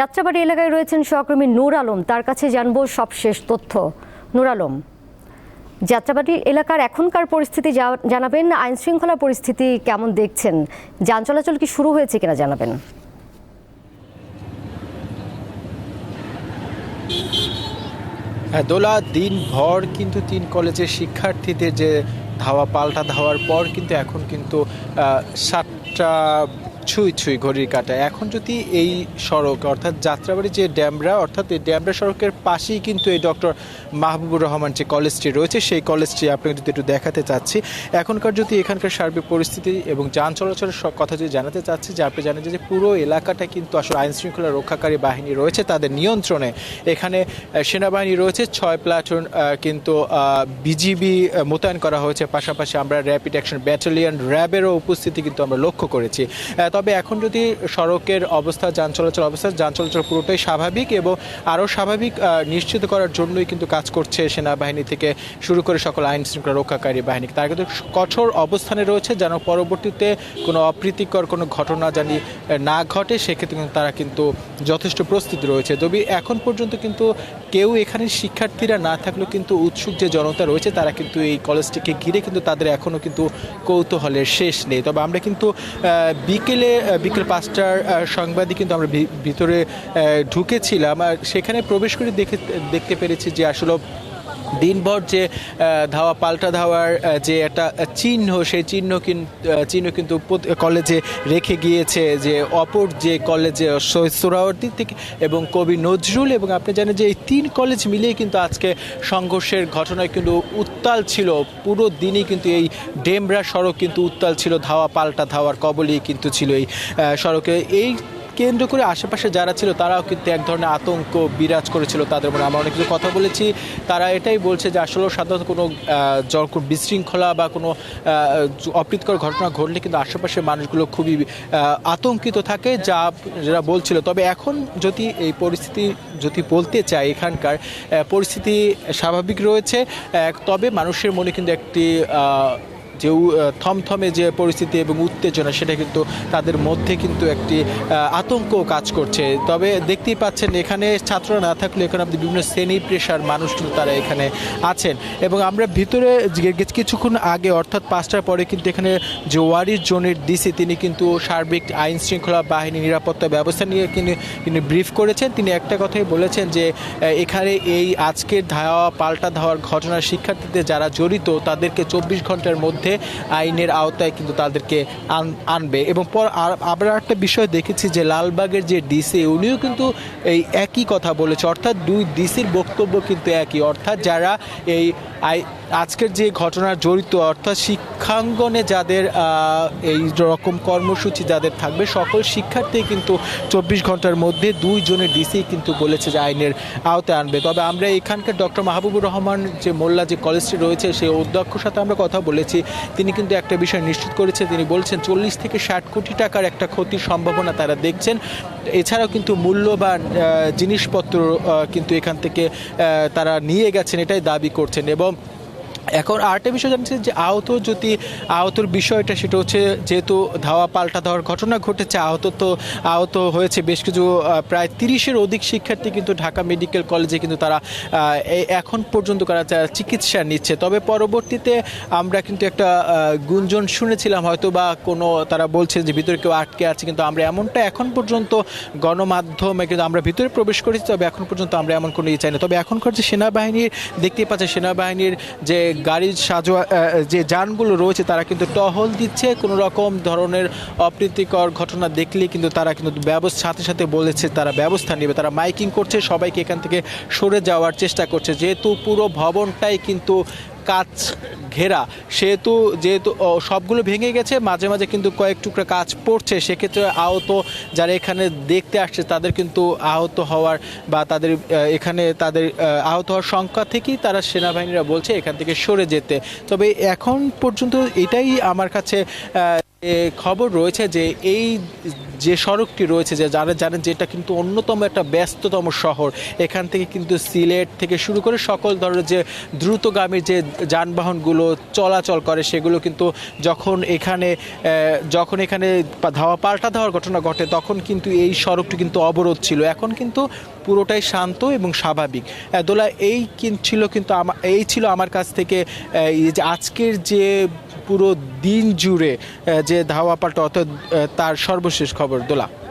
যাত্রাবাড়ি এলাকায় রয়েছেন সহকর্মী নূর আলম। তার কাছে জানব সবশেষ তথ্য। নূর আলম, যাত্রাবাড়ি এলাকার এখনকার পরিস্থিতি জানাবেন আইন শৃঙ্খলা পরিস্থিতি কেমন দেখছেন, যান চলাচল কি শুরু হয়েছে কিনা জানাবেন। হ্যাঁ দোলা দিনভর কিন্তু তিন কলেজের শিক্ষার্থীদের যে ধাওয়া, পাল্টা ধাওয়ার পর কিন্তু এখন কিন্তু সাতটা ছুঁই ছুঁই ঘড়ির কাটা। এখন যদি এই সড়ক, অর্থাৎ যাত্রাবাড়ি যে ড্যামরা, অর্থাৎ এই ড্যামরা সড়কের পাশেই কিন্তু এই ডক্টর মাহবুবুর রহমান যে কলেজটি রয়েছে, সেই কলেজটি আপনাকে যদি একটু দেখাতে চাচ্ছি, এখনকার যদি এখানকার সার্বিক পরিস্থিতি এবং যান চলাচলের সব কথা যদি জানাতে চাচ্ছি, যে আপনি জানেন যে পুরো এলাকাটা কিন্তু আসলে আইন শৃঙ্খলা রক্ষাকারী বাহিনী রয়েছে, তাদের নিয়ন্ত্রণে। এখানে সেনাবাহিনী রয়েছে, ছয় প্লাটুন কিন্তু বিজিবি মোতায়েন করা হয়েছে। পাশাপাশি আমরা র্যাপিড অ্যাকশন ব্যাটালিয়ন র্যাবেরও উপস্থিতি কিন্তু আমরা লক্ষ্য করেছি। তবে এখন যদি সড়কের অবস্থা যান চলাচল অবস্থা যান চলাচল পুরোটাই স্বাভাবিক এবং আরও স্বাভাবিক নিশ্চিত করার জন্যই কিন্তু কাজ করছে সেনাবাহিনী থেকে শুরু করে সকল আইন শৃঙ্খলা রক্ষাকারী বাহিনী। তারা কিন্তু কঠোর অবস্থানে রয়েছে যেন পরবর্তীতে কোনো অপ্রীতিকর কোনো ঘটনা জানি না ঘটে সেক্ষেত্রে কিন্তু তারা কিন্তু যথেষ্ট প্রস্তুতি রয়েছে। তবে এখন পর্যন্ত কিন্তু কেউ এখানে শিক্ষার্থীরা না থাকলেও কিন্তু উৎসুক যে জনতা রয়েছে তারা কিন্তু এই কলেজটিকে ঘিরে কিন্তু তাদের এখনও কিন্তু কৌতূহলের শেষ নেই। তবে আমরা কিন্তু আহ, বিকেলে বিকেল পাঁচটার আহ, সংবাদই কিন্তু আমরা ভিতরে ঢুকেছিলাম। আর সেখানে প্রবেশ করে দেখে দেখতে পেরেছি যে আসলে দিনভর যে ধাওয়া, পাল্টা ধাওয়ার যে একটা চিহ্ন, সেই চিহ্ন চিহ্ন কিন্তু কলেজে রেখে গিয়েছে যে অপর যে কলেজে সোহরাওয়ার্দী থেকে এবং কবি নজরুল এবং আপনি জানেন যে এই তিন কলেজ মিলিয়ে কিন্তু আজকে সংঘর্ষের ঘটনায় কিন্তু উত্তাল ছিল। পুরো দিনই কিন্তু এই ডেমরা সড়ক কিন্তু উত্তাল ছিল। ধাওয়া, পাল্টা ধাওয়ার কবলেই কিন্তু ছিল এই সড়কে। এই কেন্দ্র করে আশেপাশে যারা ছিল, তারাও কিন্তু এক ধরনের আতঙ্ক বিরাজ করেছিল তাদের মনে। আমরা অনেক কিছু কথা বলেছি। তারা এটাই বলছে যে আসলে সাধারণত কোনো বিশৃঙ্খলা বা কোনো অপ্রীতিকর ঘটনা ঘটলে কিন্তু আশেপাশের মানুষগুলো খুবই আতঙ্কিত থাকে যা যারা বলছিল। তবে এখন যদি এই পরিস্থিতি যদি বলতে চাই এখানকার পরিস্থিতি স্বাভাবিক রয়েছে। তবে মানুষের মনে কিন্তু একটি যে থমথমে যে পরিস্থিতি এবং উত্তেজনা, সেটা কিন্তু তাদের মধ্যে কিন্তু একটি আতঙ্ক কাজ করছে। তবে দেখতেই পাচ্ছেন, এখানে ছাত্ররা না থাকলে এখানে আপনি বিভিন্ন শ্রেণি পেশার মানুষ কিন্তু তারা এখানে আছেন। এবং আমরা ভিতরে কিছুক্ষণ আগে, অর্থাৎ পাঁচটার পরে কিন্তু এখানে যে ওয়ারির জোনের ডিসি, তিনি কিন্তু সার্বিক আইন শৃঙ্খলা বাহিনী নিরাপত্তা ব্যবস্থা নিয়ে তিনি ব্রিফ করেছেন। তিনি একটা কথাই বলেছেন যে এখানে এই আজকের ধাওয়া, পাল্টা ধাওয়ার ঘটনার শিক্ষার্থীদের যারা জড়িত, তাদেরকে চব্বিশ ঘণ্টার মধ্যে আইনের আওতায় কিন্তু তাদেরকে আন- আনবে। এবং পর আবার একটা বিষয় দেখেছি যে লালবাগের যে ডিসি, উনিও কিন্তু এই একই কথা বলেছে। অর্থাৎ দুই ডিসির বক্তব্য কিন্তু একই। অর্থাৎ যারা এই আজকের যে ঘটনার জড়িত, অর্থাৎ শিক্ষাঙ্গনে যাদের এই রকম কর্মসূচি যাদের থাকবে, সকল শিক্ষার্থী কিন্তু চব্বিশ ঘণ্টার মধ্যে দুইজনের ডিসি কিন্তু বলেছে যে আইনের আওতায় আনবে। তবে আমরা এখানকার ডক্টর মাহবুবুর রহমান যে মোল্লা যে কলেজটি রয়েছে, সেই অধ্যক্ষর সাথে আমরা কথা বলেছি। তিনি কিন্তু একটা বিষয় নিশ্চিত করেছে তিনি বলছেন, চল্লিশ থেকে ষাট কোটি টাকার একটা ক্ষতির সম্ভাবনা তারা দেখছেন। এছাড়াও কিন্তু মূল্যবান জিনিসপত্র কিন্তু এখান থেকে তারা নিয়ে গেছেন, এটাই দাবি করছেন। এবং এখন আরেকটা বিষয় জানছি যে আহত যদি, আহতর বিষয়টা সেটা হচ্ছে যেহেতু ধাওয়া পাল্টা ধাওয়ার ঘটনা ঘটেছে, আহত তো, আহত হয়েছে বেশ কিছু প্রায় তিরিশের অধিক শিক্ষার্থী কিন্তু ঢাকা মেডিকেল কলেজে কিন্তু তারা এখন পর্যন্ত তারা চিকিৎসা নিচ্ছে। তবে পরবর্তীতে আমরা কিন্তু একটা গুঞ্জন শুনেছিলাম হয়তো বা কোনো তারা বলছে যে ভিতরে কেউ আটকে আছে, কিন্তু আমরা এমনটা এখন পর্যন্ত গণমাধ্যমে কিন্তু আমরা ভিতরে প্রবেশ করেছি, তবে এখন পর্যন্ত আমরা এমন কোনো ইয়ে চাই না তবে এখনকার যে সেনাবাহিনীর, দেখতেই পাচ্ছে সেনাবাহিনীর যে গাড়ির সাজোয়া যে যানগুলো রয়েছে তারা কিন্তু টহল দিচ্ছে। কোনো রকম ধরনের অপ্রীতিকর ঘটনা দেখলে কিন্তু তারা কিন্তু ব্যবস্থা, সাথে সাথে বলেছে তারা ব্যবস্থা নেবে। তারা মাইকিং করছে, সবাইকে এখান থেকে সরে যাওয়ার চেষ্টা করছে। যেহেতু পুরো ভবনটাই কিন্তু কাজ ঘেরা। সেহেতু যেহেতু সবগুলো ভেঙে গেছে, মাঝে মাঝে কিন্তু কয়েক টুকরা কাজ পড়ছে। সেক্ষেত্রে আহত যারা এখানে দেখতে আসছে, তাদের কিন্তু আহত হওয়ার বা তাদের এখানে তাদের আহত হওয়ার সংখ্যা থেকেই তারা সেনাবাহিনীরা বলছে এখান থেকে সরে যেতে। তবে এখন পর্যন্ত এটাই আমার কাছে খবর রয়েছে যে এই যে সড়কটি রয়েছে, যে যারা জানেন যে এটা কিন্তু অন্যতম একটা ব্যস্ততম শহর। এখান থেকে কিন্তু সিলেট থেকে শুরু করে সকল ধরনের যে দ্রুতগামী যে যানবাহনগুলো চলাচল করে, সেগুলো কিন্তু যখন এখানে যখন এখানে ধাওয়া পাল্টা দেওয়ার ঘটনা ঘটে, তখন কিন্তু এই সড়কটি কিন্তু অবরোধ ছিল। এখন কিন্তু পুরোটাই শান্ত এবং স্বাভাবিক। দোলা এই ছিল কিন্তু এই ছিল আমার কাছ থেকে এই যে আজকের যে পুরো দিন জুড়ে যে ধাওয়া পাল্টা অর্থাৎ তার সর্বশেষ খবর দোলা।